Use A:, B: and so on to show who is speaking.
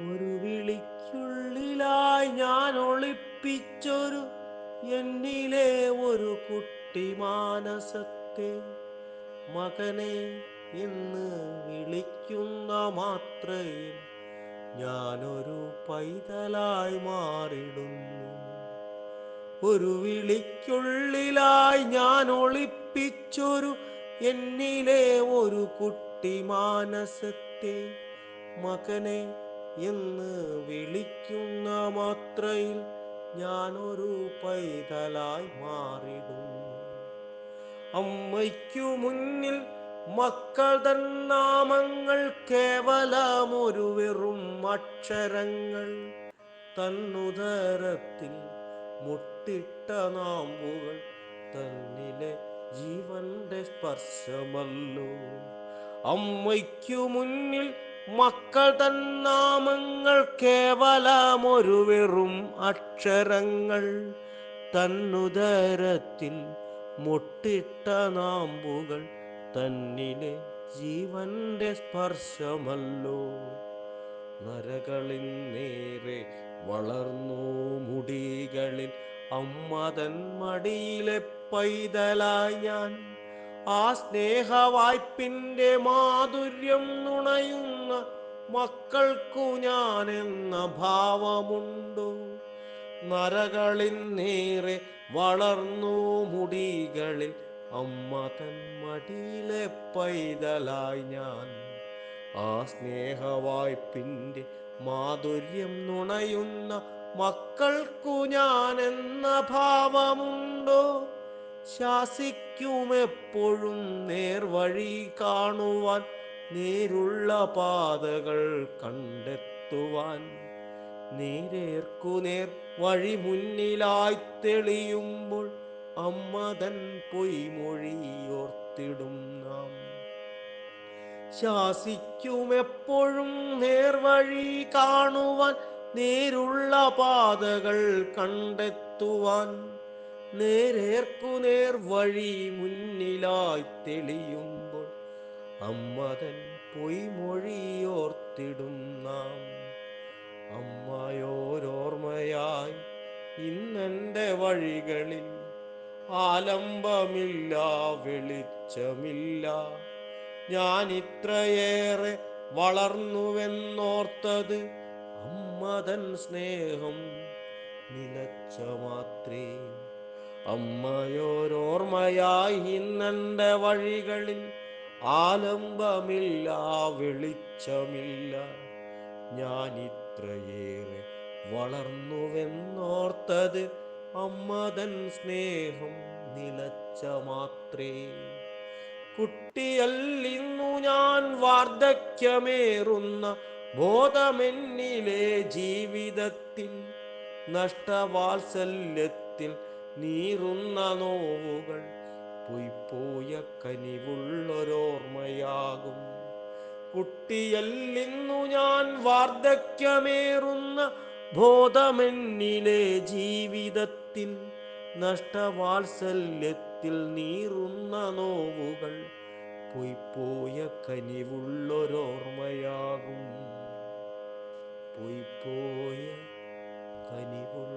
A: ഒരു വിളിക്കുള്ളിലായി ഞാൻ ഒളിപ്പിച്ചൊരു എന്നിലെ ഒരു കുട്ടി മാനസത്തെ. മകനെ എന്ന് വിളിക്കുന്ന മാത്രയിൽ ഞാനൊരു പൈതലായി മാറിടുന്നു. ഒരു വിളിക്കുള്ളിലായി ഞാൻ ഒളിപ്പിച്ചൊരു എന്നിലെ ഒരു കുട്ടി മാനസത്തെ. മകനെ എന്ന് വിളിക്കുന്ന മാത്രയിൽ ഞാനൊരു പൈതലായി മാറിടുന്നു അമ്മയ്ക്കു മുന്നിൽ മക്കൾ തൻ നാമങ്ങൾ കേവലമൊരു വെറും അക്ഷരങ്ങൾ. തന്നുദരത്തിൽ മുട്ടിട്ട നാമ്പുകൾ തന്നിലെ ജീവന്റെ സ്പർശമല്ലോ. അമ്മയ്ക്കു മുന്നിൽ മക്കൾ തൻ നാമങ്ങൾ കേവലമൊരു വെറും അക്ഷരങ്ങൾ. തന്നുദരത്തിൽ മുട്ടിട്ട നാമ്പുകൾ തന്നിലെ ജീവന്റെ സ്പർശമല്ലോ. നരകളിൽ നേരെ വളർന്നു മുടികളിൽ അമ്മതൻ മടിയിലെ പൈതലായി ഞാൻ. ആ സ്നേഹവായ്പിന്റെ മാധുര്യം നുണയുന്ന മക്കൾക്കു ഞാൻ എന്ന ഭാവമുണ്ടോ. നരകളിൽ നേരെ വളർന്നു മുടികളിൽ അമ്മ തൻ മടിയിലെ പൈതലായി ഞാൻ. ആ സ്നേഹവായ്പിന്റെ മാധുര്യം നുണയുന്ന മക്കൾക്കു ഞാൻ എന്ന ഭാവമുണ്ടോ? ശാസിക്കുമെപ്പോഴും നേർവഴി കാണുവാൻ നേരുള്ള പാതകൾ കണ്ടെത്തുവാൻ. നേരേർക്കുനേർ വഴി മുന്നിലായി തെളിയുമ്പോൾ അമ്മതൻ പൊയ്മൊഴിയോർത്തിടും നാം. ശാസിക്കുമെപ്പോഴും നേർവഴി കാണുവാൻ നേരുള്ള പാതകൾ കണ്ടെത്തുവാൻ. നേരേർക്കു നേർ വഴി മുന്നിലായി തെളിയുമ്പോൾ അമ്മതൻ പൊയ്മൊഴിയോർത്തിടും നാം. അമ്മയോരോർമ്മയായി ഇന്നെന്റെ വഴികളിൽ ആലംബമില്ല വെളിച്ചമില്ല. ഞാൻ ഇത്രയേറെ വളർന്നുവെന്നോർത്തത് അമ്മതൻ സ്നേഹം നിലച്ച മാത്രേ അമ്മയോരോർമ്മയായി ഇന്നെന്റെ വഴികളിൽ ആലംബമില്ല വെളിച്ചമില്ല. ഞാൻ ഇത്രയേറെ വളർന്നുവെന്നോർത്തത് അമ്മതൻ സ്നേഹം നിലച്ച മാത്രേ. കുട്ടിയല്ലിന്നു ഞാൻ വാർദ്ധക്യമേറുന്ന ബോധമെന്നിലെ ജീവിതത്തിൽ നഷ്ടവാത്സല്യത്തിൽ നീറുന്ന നോവുകൾ പൊയ്പോയ കനിവുള്ളൊരോർമ്മയാകും. കുട്ടിയല്ലിന്നു ഞാൻ വാർദ്ധക്യമേറുന്ന ബോധമെന്നിലെ ജീവിതത്തിൽ നഷ്ടവാത്സല്യത്തിൽ നീറുന്ന നോവുകൾ പൊയ്പോയ കനിവുള്ളൊരോർമ്മയാകും. പൊയ്പോയ കനിവുള്ള